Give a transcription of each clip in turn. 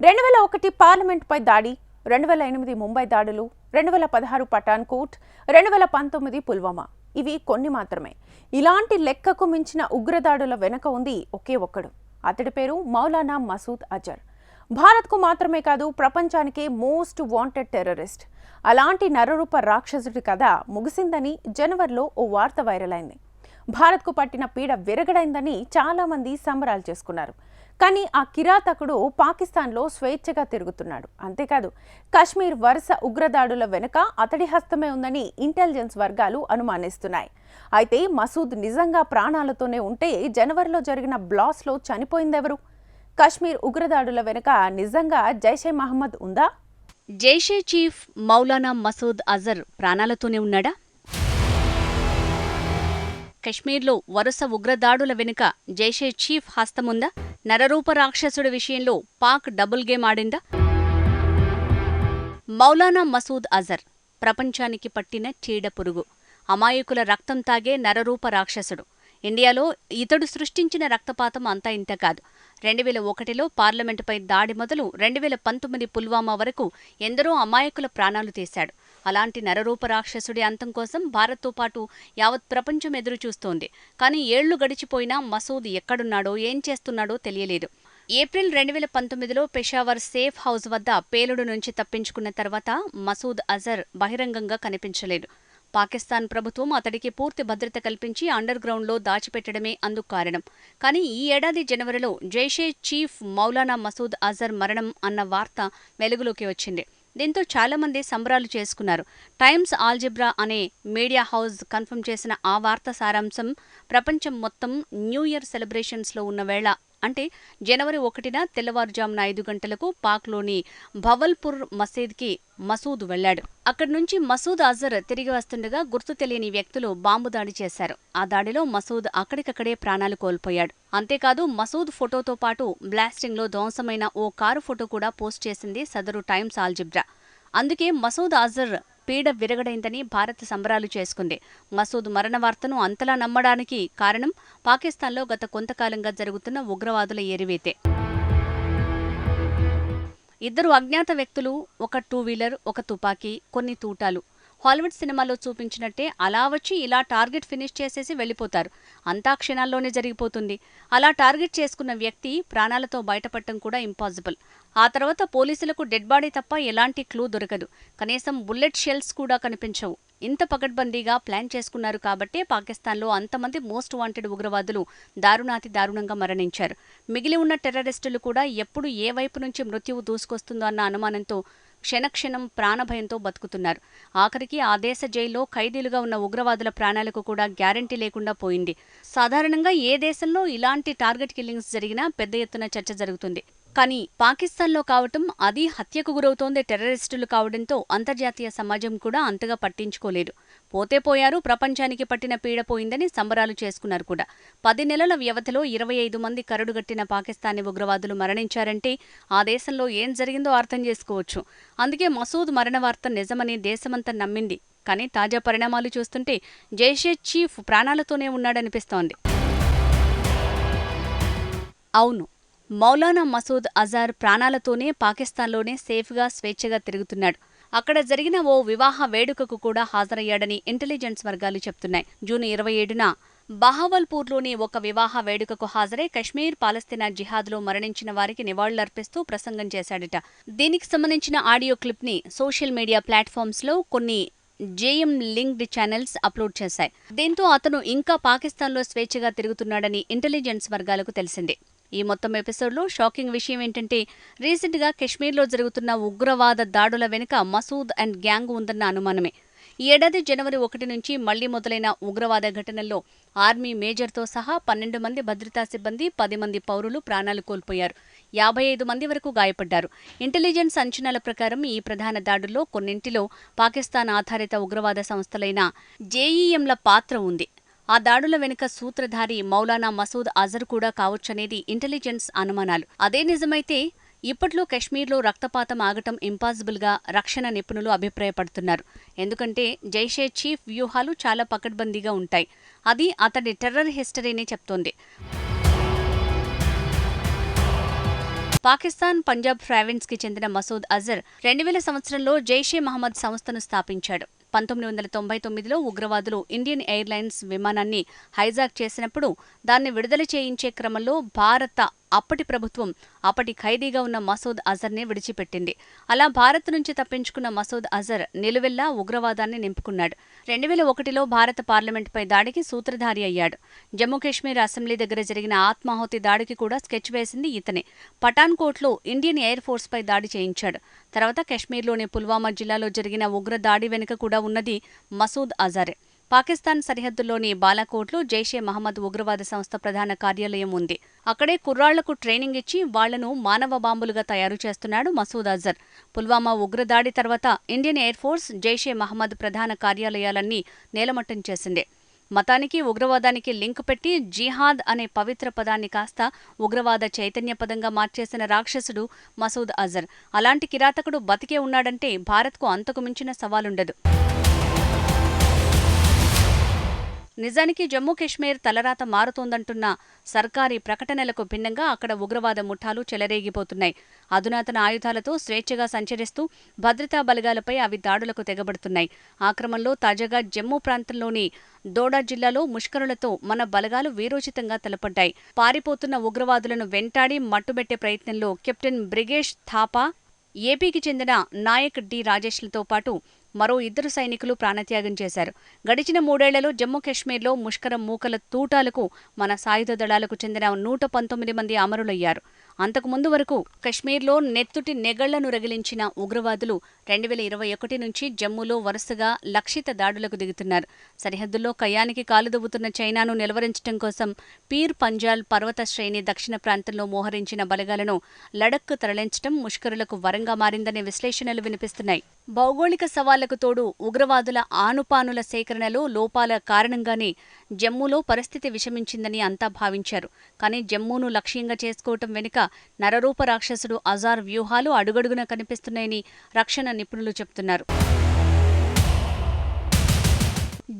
రెండు వేల ఒకటి పార్లమెంట్పై దాడి రెండు వేల ఎనిమిది ముంబై దాడులు రెండు వేల పదహారు పఠాన్కోట్ రెండు వేల పంతొమ్మిది పుల్వామా. ఇవి కొన్ని మాత్రమే. ఇలాంటి లెక్కకు మించిన ఉగ్రదాడుల వెనుక ఉంది ఒకే ఒక్కడు. అతడి పేరు మౌలానా మసూద్ అజర్. భారత్కు మాత్రమే కాదు ప్రపంచానికే మోస్ట్ వాంటెడ్ టెర్రరిస్ట్. అలాంటి నరరూప రాక్షసుడి కథ ముగిసిందని జనవరిలో ఓ వార్త వైరల్ అయింది. భారత్కు పట్టిన పీడ విరగడైందని చాలామంది సంబరాలు చేసుకున్నారు. కానీ ఆ కిరాతకుడు పాకిస్తాన్లో స్వేచ్ఛగా తిరుగుతున్నాడు. అంతేకాదు కాశ్మీర్ వరుస ఉగ్రదాడుల వెనుక అతడి హస్తమే ఉందని ఇంటెలిజెన్స్ వర్గాలు అనుమానిస్తున్నాయి. అయితే మసూద్ నిజంగా ప్రాణాలతోనే ఉంటే జనవరిలో జరిగిన బ్లాస్లో చనిపోయిందెవరు? కాశ్మీర్ ఉగ్రదాడుల వెనుక నిజంగా జైషే మహమ్మద్ ఉందా? జైషే చీఫ్ మౌలానా మసూద్ అజర్ ప్రాణాలతోనే ఉన్నాడా? కశ్మీర్లో వరుస ఉగ్రదాడుల వెనుక జైషే చీఫ్ హస్తముందా? నరరూప రాక్షసుడి విషయంలో పాక్ డబుల్ గేమ్ ఆడిందా? మౌలానా మసూద్ అజర్ ప్రపంచానికి పట్టిన చీడ పురుగు. అమాయకుల రక్తం తాగే నరరూప రాక్షసుడు. ఇండియాలో ఇతడు సృష్టించిన రక్తపాతం అంతా ఇంత కాదు. రెండు వేల ఒకటిలో పార్లమెంటుపై దాడి మొదలు రెండు వేల పంతొమ్మిది పుల్వామా వరకు ఎందరో అమాయకుల ప్రాణాలు తీశాడు. అలాంటి నరరూప రాక్షసుడి అంతం కోసం భారత్తో పాటు యావత్ ప్రపంచం ఎదురు చూస్తోంది. కానీ ఏళ్ళు గడిచిపోయినా మసూద్ ఎక్కడున్నాడో ఏం చేస్తున్నాడో తెలియలేదు. ఏప్రిల్ రెండు వేల పంతొమ్మిదిలో పెషావర్ సేఫ్ హౌస్ వద్ద పేలుడు నుంచి తప్పించుకున్న తర్వాత మసూద్ అజర్ బహిరంగంగా కనిపించలేదు. పాకిస్తాన్ ప్రభుత్వం అతడికి పూర్తి భద్రత కల్పించి అండర్ గ్రౌండ్లో దాచిపెట్టడమే అందుకు కారణం. కానీ ఈ ఏడాది జనవరిలో జైషే చీఫ్ మౌలానా మసూద్ అజర్ మరణం అన్న వార్త వెలుగులోకి వచ్చింది. దీంతో చాలామంది సంబరాలు చేసుకున్నారు. టైమ్స్ ఆల్జిబ్రా అనే మీడియా హౌస్ కన్ఫర్మ్ చేసిన ఆ వార్త సారాంశం ప్రపంచం మొత్తం న్యూ ఇయర్ సెలబ్రేషన్స్లో ఉన్న వేళ అంటే జనవరి ఒకటిన తెల్లవారుజామున ఐదు గంటలకు పాక్లోని భవల్పూర్ మసీద్కి మసూద్ వెళ్ళాడు అక్కడి నుంచి మసూద్ అజర్ తిరిగి వస్తుండగా గుర్తు తెలియని వ్యక్తులు బాంబు దాడి చేశారు. ఆ దాడిలో మసూద్ అక్కడికక్కడే ప్రాణాలు కోల్పోయాడు. అంతేకాదు మసూద్ ఫోటోతో పాటు బ్లాస్టింగ్లో ధ్వంసమైన ఓ కారు ఫోటో కూడా పోస్ట్ చేసింది సదరు టైమ్స్ ఆల్జిబ్రా. అందుకే మసూద్ అజర్ పీడ విరగడైందని భారత్ సంబరాలు చేసుకుంది. మసూద్ మరణ వార్తను అంతలా నమ్మడానికి కారణం పాకిస్తాన్లో గత కొంతకాలంగా జరుగుతున్న ఉగ్రవాదుల ఎరివేతే. ఇద్దరు అజ్ఞాత వ్యక్తులు ఒక టూ వీలర్ ఒక తుపాకీ కొన్ని తూటాలు. హాలీవుడ్ సినిమాలో చూపించినట్టే అలా వచ్చి ఇలా టార్గెట్ ఫినిష్ చేసేసి వెళ్ళిపోతారు. అంతా క్షణాల్లోనే జరిగిపోతుంది. అలా టార్గెట్ చేసుకున్న వ్యక్తి ప్రాణాలతో బయటపడటం కూడా ఇంపాసిబుల్. ఆ తర్వాత పోలీసులకు డెడ్ బాడీ తప్ప ఎలాంటి క్లూ దొరకదు. కనీసం బుల్లెట్ షెల్స్ కూడా కనిపించవు. ఇంత పకడ్బందీగా ప్లాన్ చేసుకున్నారు కాబట్టే పాకిస్తాన్లో అంతమంది మోస్ట్ వాంటెడ్ ఉగ్రవాదులు దారుణాతి దారుణంగా మరణించారు. మిగిలి ఉన్న టెర్రరిస్టులు కూడా ఎప్పుడు ఏ వైపు నుంచి మృత్యువు దూసుకొస్తుందో అన్న అనుమానంతో క్షణక్షణం ప్రాణభయంతో బతుకుతున్నారు. ఆఖరికి ఆ దేశ జైల్లో ఖైదీలుగా ఉన్న ఉగ్రవాదుల ప్రాణాలకు కూడా గ్యారంటీ లేకుండా పోయింది. సాధారణంగా ఏ దేశంలో ఇలాంటి టార్గెట్ కిల్లింగ్స్ జరిగినా పెద్ద ఎత్తున చర్చ జరుగుతుంది. కానీ పాకిస్తాన్లో కావటం అది హత్యకు గురవుతోంది టెర్రరిస్టులు కావడంతో అంతర్జాతీయ సమాజం కూడా అంతగా పట్టించుకోలేదు. పోతే పోయారు ప్రపంచానికి పట్టిన పీడ పోయిందని సంబరాలు చేసుకున్నారు కూడా. పది నెలల వ్యవధిలో ఇరవై ఐదు మంది కరడుగట్టిన పాకిస్తానీ ఉగ్రవాదులు మరణించారంటే ఆ దేశంలో ఏం జరిగిందో అర్థం చేసుకోవచ్చు. అందుకే మసూద్ మరణ వార్త నిజమని దేశమంతా నమ్మింది. కానీ తాజా పరిణామాలు చూస్తుంటే జైషే చీఫ్ ప్రాణాలతోనే ఉన్నాడనిపిస్తోంది. అవును మౌలానా మసూద్ అజార్ ప్రాణాలతోనే పాకిస్తాన్లోనే సేఫ్గా స్వేచ్ఛగా తిరుగుతున్నాడు. అక్కడ జరిగిన ఓ వివాహ వేడుకకు కూడా హాజరయ్యాడని ఇంటెలిజెన్స్ వర్గాలు చెప్తున్నాయి. జూన్ ఇరవై ఏడున బహావల్పూర్లోని ఒక వివాహ వేడుకకు హాజరై కశ్మీర్ పాలస్తీనా జిహాద్లో మరణించిన వారికి నివాళులర్పిస్తూ ప్రసంగం చేశాడట. దీనికి సంబంధించిన ఆడియో క్లిప్ని సోషల్ మీడియా ప్లాట్ఫామ్స్లో కొన్ని జేఎం లింక్డ్ ఛానల్స్ అప్లోడ్ చేశాయి. దీంతో అతను ఇంకా పాకిస్తాన్లో స్వేచ్ఛగా తిరుగుతున్నాడని ఇంటెలిజెన్స్ వర్గాలకు తెలిసింది. ఈ మొత్తం ఎపిసోడ్లో షాకింగ్ విషయం ఏంటంటే రీసెంట్గా కశ్మీర్లో జరుగుతున్న ఉగ్రవాద దాడుల వెనుక మసూద్ అండ్ గ్యాంగ్ ఉందన్న అనుమానమే. ఈ ఏడాది జనవరి ఒకటి నుంచి మళ్ళీ మొదలైన ఉగ్రవాద ఘటనల్లో ఆర్మీ మేజర్తో సహా పన్నెండు మంది భద్రతా సిబ్బంది పది మంది పౌరులు ప్రాణాలు కోల్పోయారు. యాభై ఐదు మంది వరకు గాయపడ్డారు. ఇంటెలిజెన్స్ అంచనాల ప్రకారం ఈ ప్రధాన దాడుల్లో కొన్నింటిలో పాకిస్తాన్ ఆధారిత ఉగ్రవాద సంస్థలైన జేఈఎంల పాత్ర ఉంది. ఆ దాడుల వెనుక సూత్రధారి మౌలానా మసూద్ అజర్ కూడా కావచ్చనేది ఇంటెలిజెన్స్ అనుమానాలు. అదే నిజమైతే ఇప్పట్లో కశ్మీర్లో రక్తపాతం ఆగటం ఇంపాసిబుల్గా రక్షణ నిపుణులు అభిప్రాయపడుతున్నారు. ఎందుకంటే జైషే చీఫ్ వ్యూహాలు చాలా పకడ్బందీగా ఉంటాయి. అది అతడి టెర్రర్ హిస్టరీనే చెప్తోంది. పాకిస్తాన్ పంజాబ్ ప్రావిన్స్కి చెందిన మసూద్ అజర్ రెండు వేల సంవత్సరంలో జైషే మహమ్మద్ సంస్థను స్థాపించాడు. పంతొమ్మిది వందల తొంభై తొమ్మిదిలో ఉగ్రవాదులు ఇండియన్ ఎయిర్లైన్స్ విమానాన్ని హైజాక్ చేసినప్పుడు దాన్ని విడుదల చేయించే క్రమంలో భారత అప్పటి ప్రభుత్వం అప్పటి ఖైదీగా ఉన్న మసూద్ అజర్ని విడిచిపెట్టింది. అలా భారత్ నుంచి తప్పించుకున్న మసూద్ అజర్ నిలువెల్లా ఉగ్రవాదాన్ని నింపుకున్నాడు. రెండు వేల ఒకటిలో భారత పార్లమెంటుపై దాడికి సూత్రధారి అయ్యాడు. జమ్మూ కాశ్మీర్ అసెంబ్లీ దగ్గర జరిగిన ఆత్మాహుతి దాడికి కూడా స్కెచ్ వేసింది ఇతనే. పఠాన్కోట్లో ఇండియన్ ఎయిర్ ఫోర్స్పై దాడి చేయించాడు. తర్వాత కశ్మీర్లోని పుల్వామా జిల్లాలో జరిగిన ఉగ్ర దాడి వెనుక కూడా ఉన్నది మసూద్ అజారే. పాకిస్తాన్ సరిహద్దుల్లోని బాలాకోట్లో జైషే మహమ్మద్ ఉగ్రవాద సంస్థ ప్రధాన కార్యాలయం ఉంది. అక్కడే కుర్రాళ్ళకు ట్రైనింగ్ ఇచ్చి వాళ్ళను మానవ బాంబులుగా తయారు చేస్తున్నాడు మసూద్ అజర్. పుల్వామా ఉగ్రదాడి తర్వాత Indian Air Force Jaish Mohammed ప్రధాన కార్యాలయాలన్నీ నేలమట్టం చేసింది. మతానికి ఉగ్రవాదానికి లింక్ పెట్టి జిహాద్ అనే పవిత్ర పదాన్ని కాస్త ఉగ్రవాద చైతన్య పదంగా మార్చేసిన రాక్షసుడు మసూద్ అజర్. అలాంటి కిరాతకుడు బతికే ఉన్నాడంటే భారత్కు అంతకు మించిన సవాలుండదు. నిజానికి జమ్మూ కాశ్మీర్ తలరాత మారుతోందంటున్న సర్కారీ ప్రకటనలకు భిన్నంగా అక్కడ ఉగ్రవాద ముఠాలు చెలరేగిపోతున్నాయి. అధునాతన ఆయుధాలతో స్వేచ్ఛగా సంచరిస్తూ భద్రతా బలగాలపై అవి దాడులకు తెగబడుతున్నాయి. ఆక్రమంలో తాజాగా జమ్మూ ప్రాంతంలోని దోడా జిల్లాలో ముష్కరులతో మన బలగాలు వీరోచితంగా తలపడ్డాయి. పారిపోతున్న ఉగ్రవాదులను వెంటాడి మట్టుబెట్టే ప్రయత్నంలో కెప్టెన్ బ్రిగేష్ థాపా ఏపీకి చెందిన నాయక్ డి రాజేష్లతో పాటు మరో ఇద్దరు సైనికులు ప్రాణత్యాగం చేశారు. గడిచిన మూడేళ్ళలో జమ్మూ కాశ్మీర్లో ముష్కరం మూకల తూటాలకు మన సాయుధ దళాలకు చెందిన నూట పంతొమ్మిది మంది అమరులయ్యారు. అంతకుముందు వరకు కశ్మీర్లో నెత్తుటి నెగళ్ళను రగిలించిన ఉగ్రవాదులు రెండు వేల ఇరవై ఒకటి నుంచి జమ్మూలో వరుసగా లక్షిత దాడులకు దిగుతున్నారు. సరిహద్దుల్లో కయానికి కాలుదువ్వుతున్న చైనాను నిలవరించడం కోసం పీర్ పంజాల్ పర్వత శ్రేణి దక్షిణ ప్రాంతంలో మోహరించిన బలగాలను లడక్కు తరలించడం ముష్కరులకు వరంగా మారిందనే విశ్లేషణలు వినిపిస్తున్నాయి. భౌగోళిక సవాళ్ళకు తోడు ఉగ్రవాదుల ఆనుపానుల సేకరణలో లోపాల కారణంగానే జమ్మూలో పరిస్థితి విషమించిందని అంతా భావించారు. కానీ జమ్మూను లక్ష్యంగా చేసుకోవటం వెనుక నరరూప రాక్షసుడు అజార్ వ్యూహాలు అడుగడుగున కనిపిస్తున్నాయని రక్షణ నిపుణులు చెబుతున్నారు.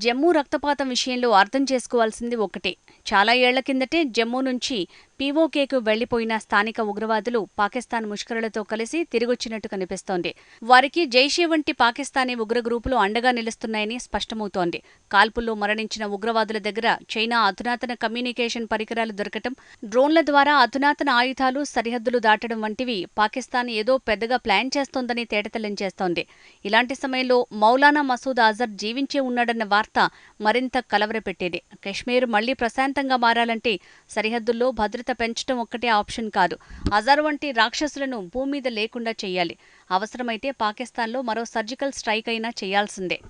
జమ్మూ రక్తపాతం విషయంలో అర్థం చేసుకోవాల్సింది ఒకటే. చాలా ఏళ్ళ కిందటే జమ్మూ నుంచి పీఓకేకు వెళ్ళిపోయిన స్థానిక ఉగ్రవాదులు పాకిస్తాన్ ముష్కరులతో కలిసి తిరిగొచ్చినట్టు కనిపిస్తోంది. వారికి జైషే వంటి పాకిస్తానీ ఉగ్ర గ్రూపులు అండగా నిలుస్తున్నాయని స్పష్టమవుతోంది. కాల్పుల్లో మరణించిన ఉగ్రవాదుల దగ్గర చైనా అధునాతన కమ్యూనికేషన్ పరికరాలు దొరకటం డ్రోన్ల ద్వారా అధునాతన ఆయుధాలు సరిహద్దులు దాటడం వంటివి పాకిస్తాన్ ఏదో పెద్దగా ప్లాన్ చేస్తోందని తేటతెల్లం చేస్తోంది. ఇలాంటి సమయంలో మౌలానా మసూద్ అజర్ జీవించే ఉన్నాడన్న వార్త మరింత కలవరపెట్టేది. కశ్మీర్ మళ్ళీ ప్రశాంతంగా మారాలంటే సరిహద్దుల్లో భద్రత పెంచడం ఒక్కటే ఆప్షన్ కాదు. అజార్ వంటి రాక్షసులను భూమి మీద లేకుండా చేయాలి. అవసరమైతే పాకిస్తాన్లో మరో సర్జికల్ స్ట్రైక్ అయినా చేయాల్సిందే.